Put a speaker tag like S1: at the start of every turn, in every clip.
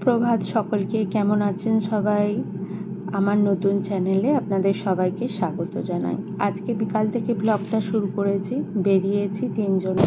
S1: সুপ্রভাত সকলকে, কেমন আছেন সবাই? আমার নতুন চ্যানেলে আপনাদের সবাইকে স্বাগত জানাই। আজকে বিকাল থেকে ব্লগটা শুরু করেছি, বেরিয়েছি তিনজনে।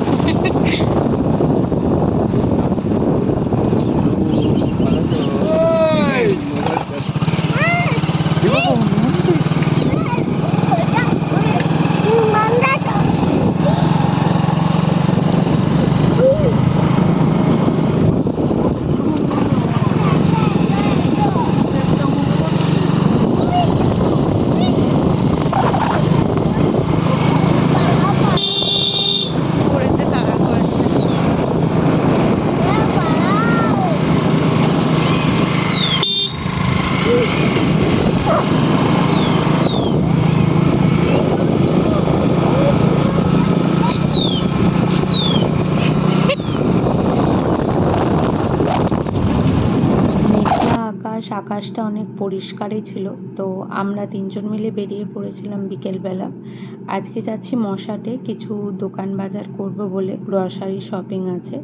S1: আকাশটা অনেক পরিষ্কারই ছিল। তো আমরা তিনজন মিলে বেরিয়ে পড়েছিলাম বিকেলবেলা। আজকে যাচ্ছি মশাটে, কিছু দোকান বাজার করব বলে। গ্রসারি শপিং আছে।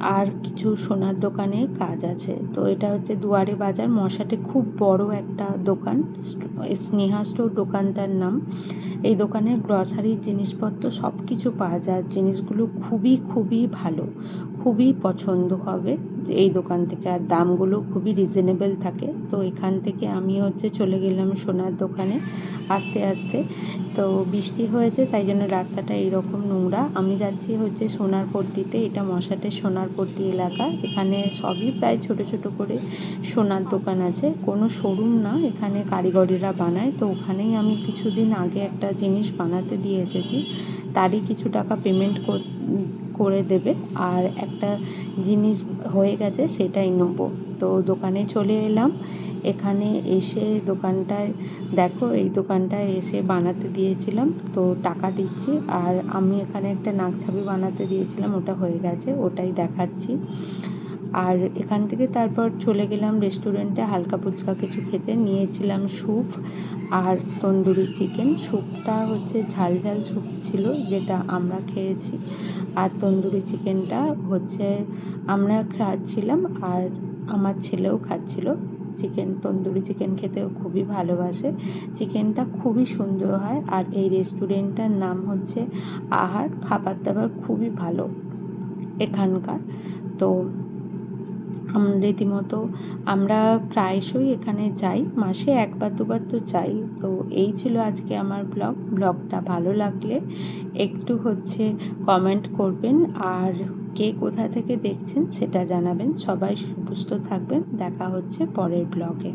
S1: আর কিছু সোনার দোকানে কাজ আছে। তো এটা হচ্ছে দুয়ারে বাজার। মশাটে খুব বড় একটা দোকান। স্নেহা স্টোর দোকানটার নাম। এই দোকানে গ্রসারির জিনিসপত্র সব কিছু পাওয়া যায়। জিনিসগুলো খুবই খুবই ভালো। খুবই পছন্দ হবে। যে এই দোকান থেকে। আর দামগুলো খুবই রিজনেবল থাকে। তো এখান থেকে আমি হচ্ছে চলে গেলাম সোনার দোকানে আস্তে আস্তে। তো বৃষ্টি হয়েছে, তাই জন্য রাস্তাটা এইরকম নোংরা। আমি যাচ্ছি হচ্ছে সোনার পট্টিতে। এটা মশাটের সোনার পট্টি এলাকা। এখানে সবই প্রায় ছোট ছোট করে সোনার দোকান আছে। কোনো শোরুম না। এখানে কারিগরিরা বানায়। তো ওখানেই আমি কিছুদিন আগে একটা জিনিস বানাতে দিয়ে এসেছি। তারই কিছু টাকা পেমেন্ট করে দেবে। আর একটা জিনিস হয়ে গেছে সেটাই নেব। তো দোকানে চলে এলাম। এখানে এসে দোকানটায়, দেখো এই দোকানটায় এসে বানাতে দিয়েছিলাম। তো টাকা দিচ্ছি। আর আমি এখানে একটা নাকছাবি বানাতে দিয়েছিলাম। ওটা হয়ে গেছে। ওটাই দেখাচ্ছি। আর এখান থেকে তারপর চলে গেলাম রেস্টুরেন্টে হালকা ফুচকা কিছু খেতে। নিয়েছিলাম স্যুপ আর তন্দুরি চিকেন স্যুপটা হচ্ছে ঝাল ঝাল স্যুপ ছিল, যেটা আমরা খেয়েছি। আর তন্দুরি চিকেনটা হচ্ছে আমরা খাচ্ছিলাম আর আমার ছেলেও খাচ্ছিল চিকেন তন্দুরি চিকেন খেতেও খুবই ভালোবাসে। চিকেনটা খুবই সুন্দর হয় আর এই রেস্টুরেন্টটার নাম হচ্ছে আহার। খাবার দাবার খুবই ভালো এখানকার। তো রীতিমতো আমরা প্রায়শই এখানে যাই, মাসে একবার, দুবার তো যাই। তো এই ছিল আজকে আমার ব্লগ। ব্লগটা ভালো লাগলে একটু হচ্ছে কমেন্ট করবেন। আর কে কোথা থেকে দেখছেন সেটা জানাবেন। সবাই সুস্থ থাকবেন। দেখা হচ্ছে পরের ব্লগে।